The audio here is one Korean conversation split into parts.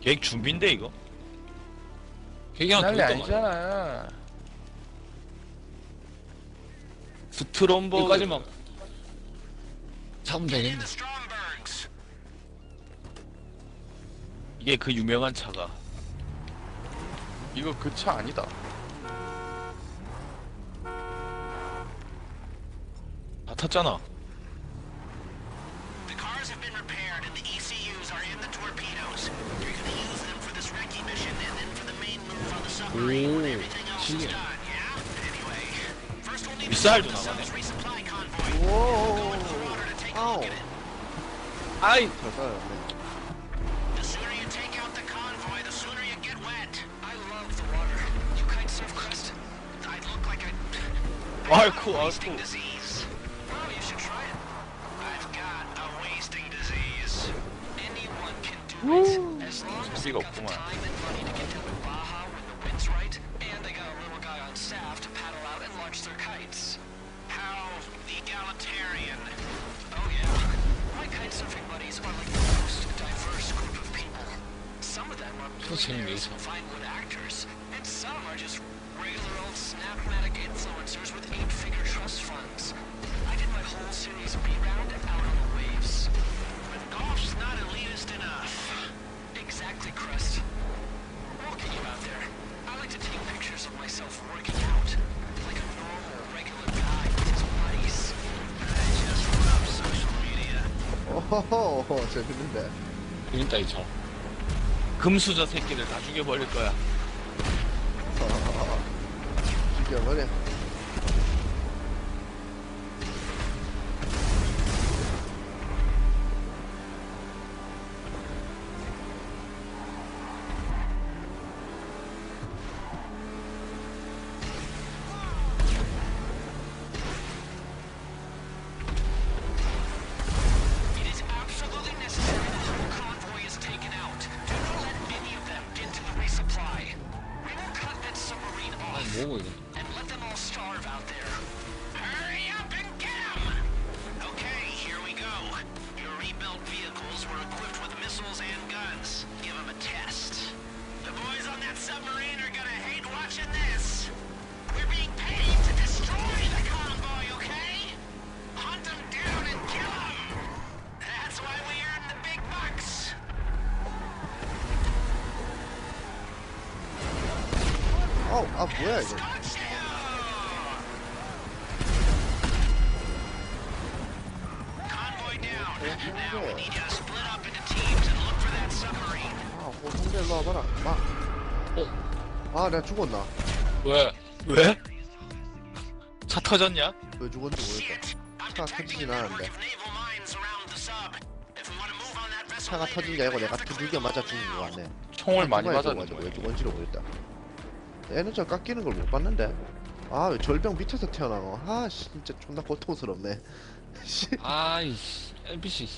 계획 준비인데 이거? 난리 그것도 아니잖아. 스트롬버 여기까지만 잡으면 되겠네. 이게 그 유명한 차가 이거 그 차 아니다. 다 탔잖아. Green. Yeah. Besides Whoa. Oh. I prefer The sooner you take out the convoy, the sooner you get wet. I love the water. You kite surf, I look like a... Oh, cool. Cool. disease. You should try it. I've got a wasting disease. Anyone can do Woo. it. As long as you've orbits, right? And they got a little guy on staff to paddle out and launch their kites. How egalitarian. Oh yeah. My kite surfing buddies are like the most diverse group of people. Some of them are millionaires and Vinewood actors, and some are just regular old snapmatic influencers with eight-figure trust funds. I did my whole series B-round out on the waves. But golf's not illegal. 호호 재밌는데. 재밌다 이 차. 금수저 새끼들 다 죽여버릴 거야. 죽여버려. 아 뭐야 이거. 아 호성대 일로 와봐라. 막. 어? 아 내가 죽었나? 왜? 왜? 차 터졌냐? 왜 죽었는지 모르겠다. 차가 터지진 않았는데. 차가 터진 게 아니고 내가 두들겨 맞아 죽은 거 같네. 총을 많이 맞았는 거야. 왜 죽었는지를 모르겠다. 에너지가 깎이는 걸 못 봤는데. 아왜 절벽 밑에서 태어나노? 아 씨, 진짜 존나 고통스럽네. 씨. 아이씨 NPC.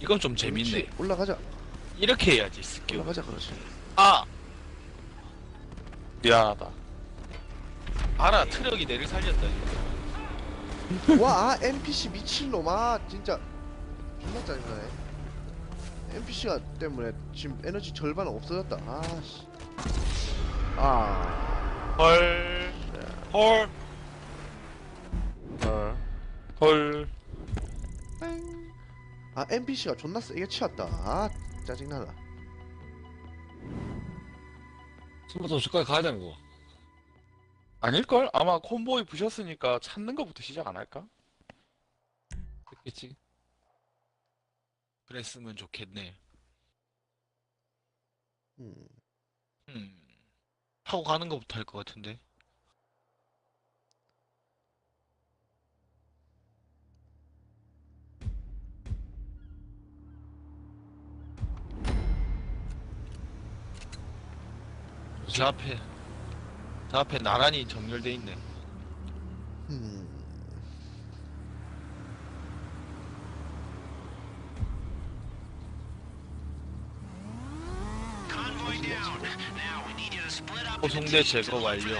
이건 좀 재밌네. 그렇지. 올라가자. 이렇게 해야지 스킬. 올라가자 그렇지. 아 미안하다. 알아 트럭이 내를 살렸다 이거. 와 아, NPC 미친놈 아 진짜 존나 짜증나네. NPC가 때문에 지금 에너지 절반 없어졌다. 아씨. 아. 헐. 헐. 어. 헐. 땡. 아 NPC가 존나 세게 치웠다. 아 짜증나다. 처음부터 저까지 가야 되는 거. 아닐걸? 아마 콤보이 부셨으니까 찾는 것부터 시작 안 할까? 됐겠지. 그랬으면 좋겠네. 음. 음. 타고 가는 것부터 할 것 같은데. 저 앞에 저 앞에 나란히 정렬돼 있네. 음. 호송대 제거 완료.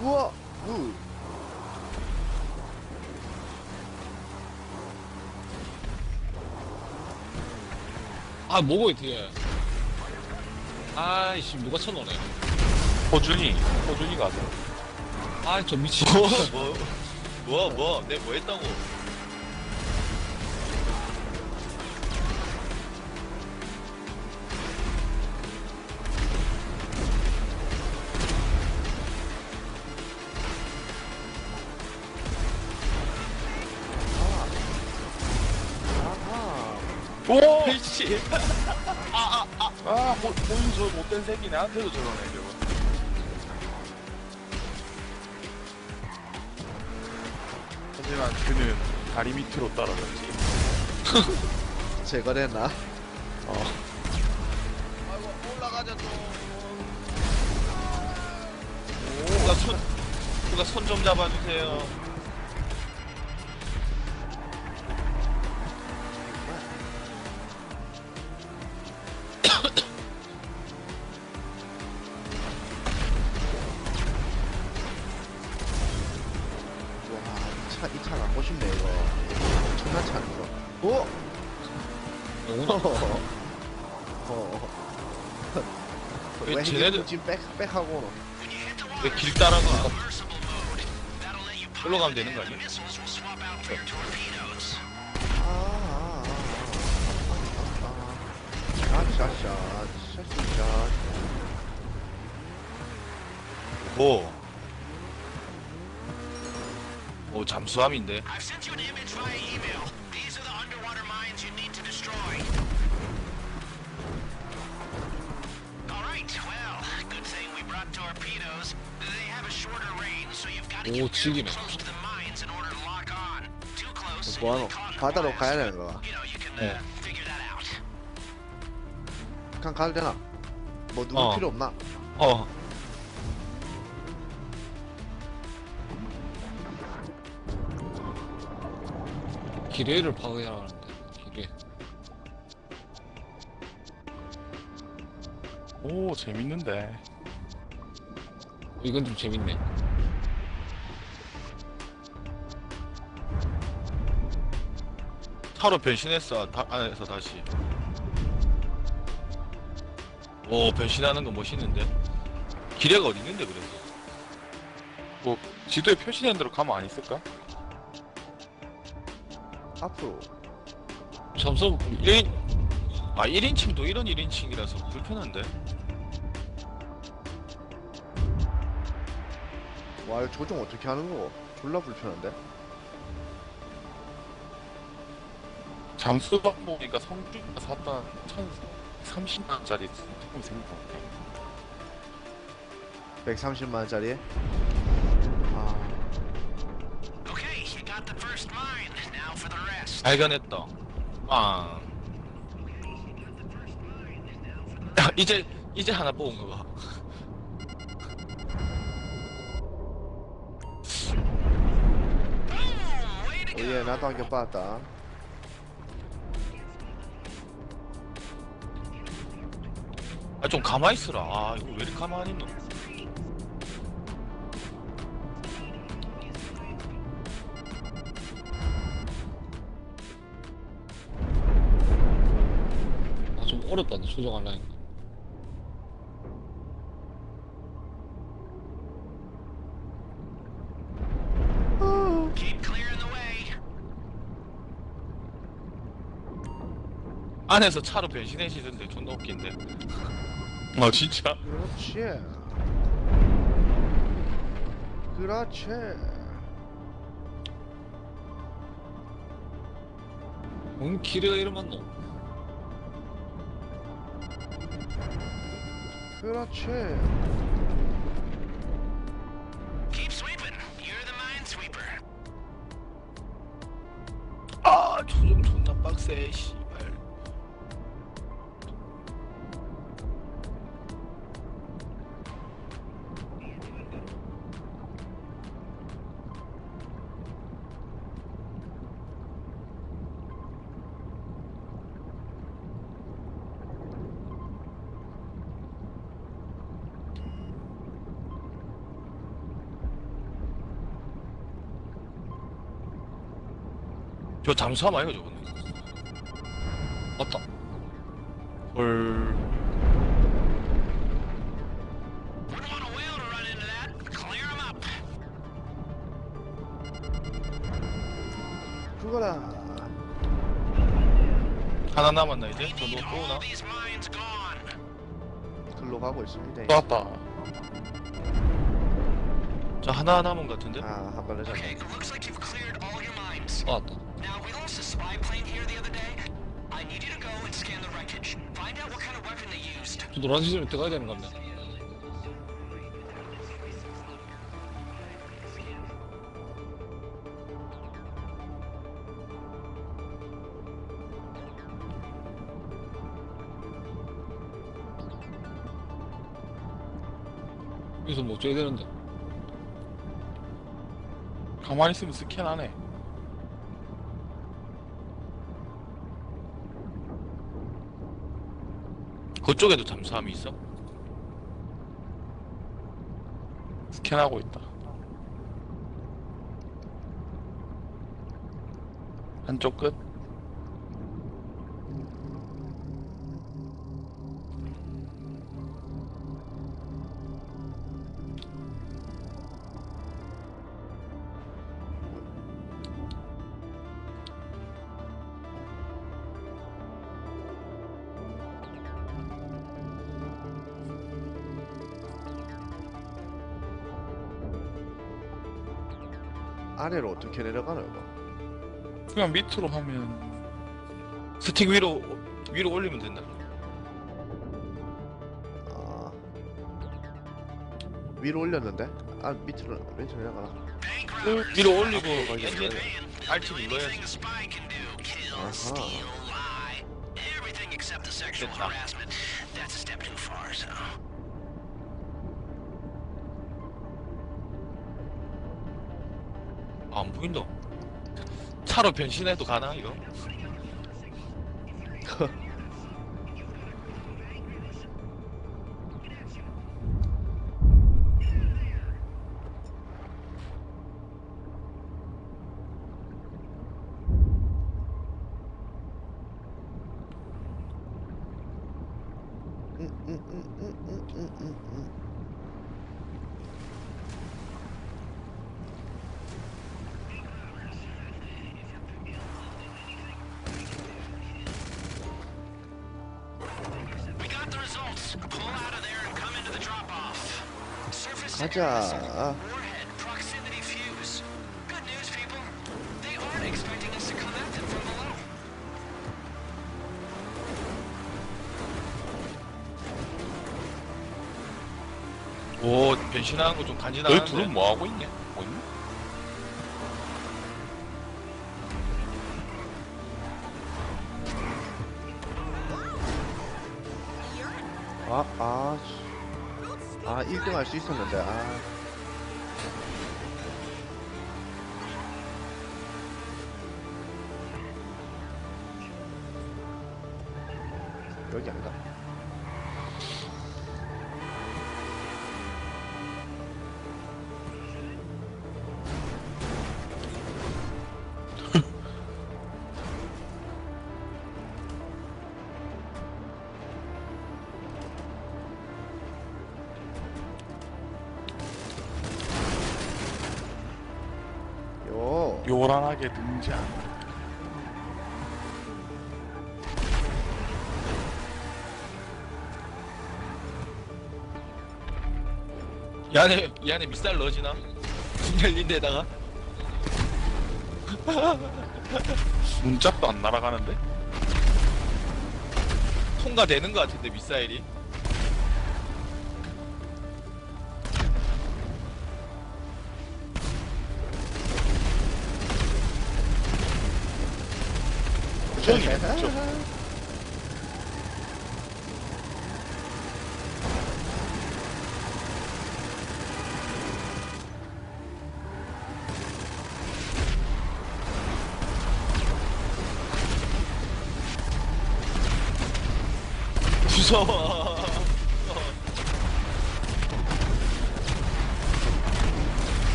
우와, 우. 아 뭐고 뒤에. 아이씨, 누가 쳐놓네. 호준이 호준이가 하자 아, 저 미친. 뭐, 뭐, 뭐, 뭐, 내뭐 했다고. 오! 페이지. 아 호, 호준 저 못된 새끼 나한테도 저러네 저거 하지만 그는 다리 밑으로 떨어졌지 제거됐나? 어 아이고, 올라가자, 또. 누가 손, 누가 손 좀 잡아주세요. 차, 이 차 갖고 싶네, 이거. 엄청난 차네, 이거. 오! 영훈아. 어. 왜 왜 쟤네들- 지금 백, 백하고 왜 길 따라가? 일로 가면 되는 거 아니야? 아, 아, 아, 아, 아, 아. 샷, 샷, 샷, 샷. 오. 오, 잠수함인데. I've sent you an image via email. These are the underwater mines you need to destroy. All right. Well, good thing we brought torpedoes. They have a shorter range, so you've got to 오, get 지기네. close to the mines in order to lock on. Too close. 뭐하노? caught in 바다로 blast. 가야 되는 거야. You know, you can 네. uh, figure that out. 그냥 가도 되나? 뭐 누구 어. 필요 없나? 어. 기뢰를 파괴하라는데, 기뢰. 오 재밌는데 이건 좀 재밌네. 타로 변신했어, 다, 안에서 다시. 오, 변신하는 거 멋있는데? 기뢰가 어디 있는데, 그래서? 뭐 지도에 표시된 대로 가면 안 있을까? 앞으로. 잠수, 1인, 아, 1인칭도 이런 1인칭이라서 불편한데? 와, 이거 조종 어떻게 하는 거고? 졸라 불편한데? 잠수박 보니까 성주가 샀던 1030만원짜리 조금 생각나네 130만원짜리? 발견했다. 빵. 야, 이제, 이제 하나 뽑은 거 봐. 오예, 나도 한 개 빠졌다. 아, 좀 가만히 있으라. 아, 이거 왜 이렇게 가만히 있노? 어렵다, 근데 조정하려니까. 안에서 차로 변신해지던데 존나 웃긴데. 아 진짜? 그렇지. 그렇지. 뭔 기뢰가 이름 맞노? 그렇지. Keep sweeping. You're the minesweeper. 아, 조정 존나 빡세, 씨 저 잠수함 아이가 저거는 맞다. 헐. 죽어라. 하나 남았나 이제? 또 all 오나? 글로 가고 있습니다. 또 왔다. 저 하나 남은 것 같은데? 아, 한 발에 Okay, 잡. it looks like you've cleared all your mines. 맞다. 저 노란 지점에 들어가야 되는 겁니다. 여기서 뭐 어쩌야 되는데? 가만히 있으면 스캔하네. 그쪽에도 잠수함이 있어? 스캔하고 있다. 한쪽 끝. 아래로 어떻게 내려가나 이거? 그냥 밑으로 하면 스틱 위로 위로 올리면 된다 아. 위로 올렸는데? 아, 밑으로 왼쪽 내려가나? 위로 올리고 엔진 Do 눌러야지 spy can 안 보인다 차로 변신해도 가나 이거? below. 오 변신하는 거 좀 간지나는데 둘은 뭐 하고 있냐? 뭐 있냐? 아, 아, 씨. 아, 1등 할 수 있었는데, 아. 요. 요란하게 등장. 이 안에 이 안에 미사일 넣어지나? 열린 데다가 문짝도 안 날아가는데? 통과되는 거 같은데 미사일이 저기네, 저. 무서워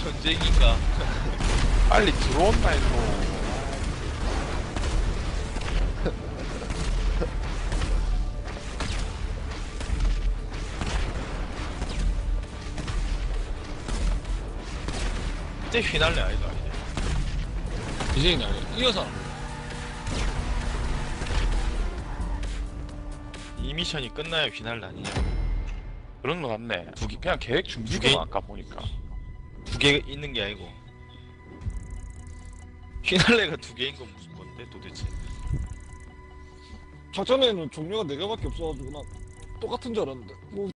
전쟁인가 빨리 들어온다 이거. 이제 휘날래 아이가 이제 이제 그냥 이어서 이 미션이 끝나야 휘날래 아니냐 그런 거 같네. 두 개, 그냥 계획 개? 아까 보니까. 두 개 있는 게 아니고 휘날레가 두 개인 건 무슨 건데 도대체 작전에는 종류가 네 개밖에 없어가지고 난 똑같은 줄 알았는데 뭐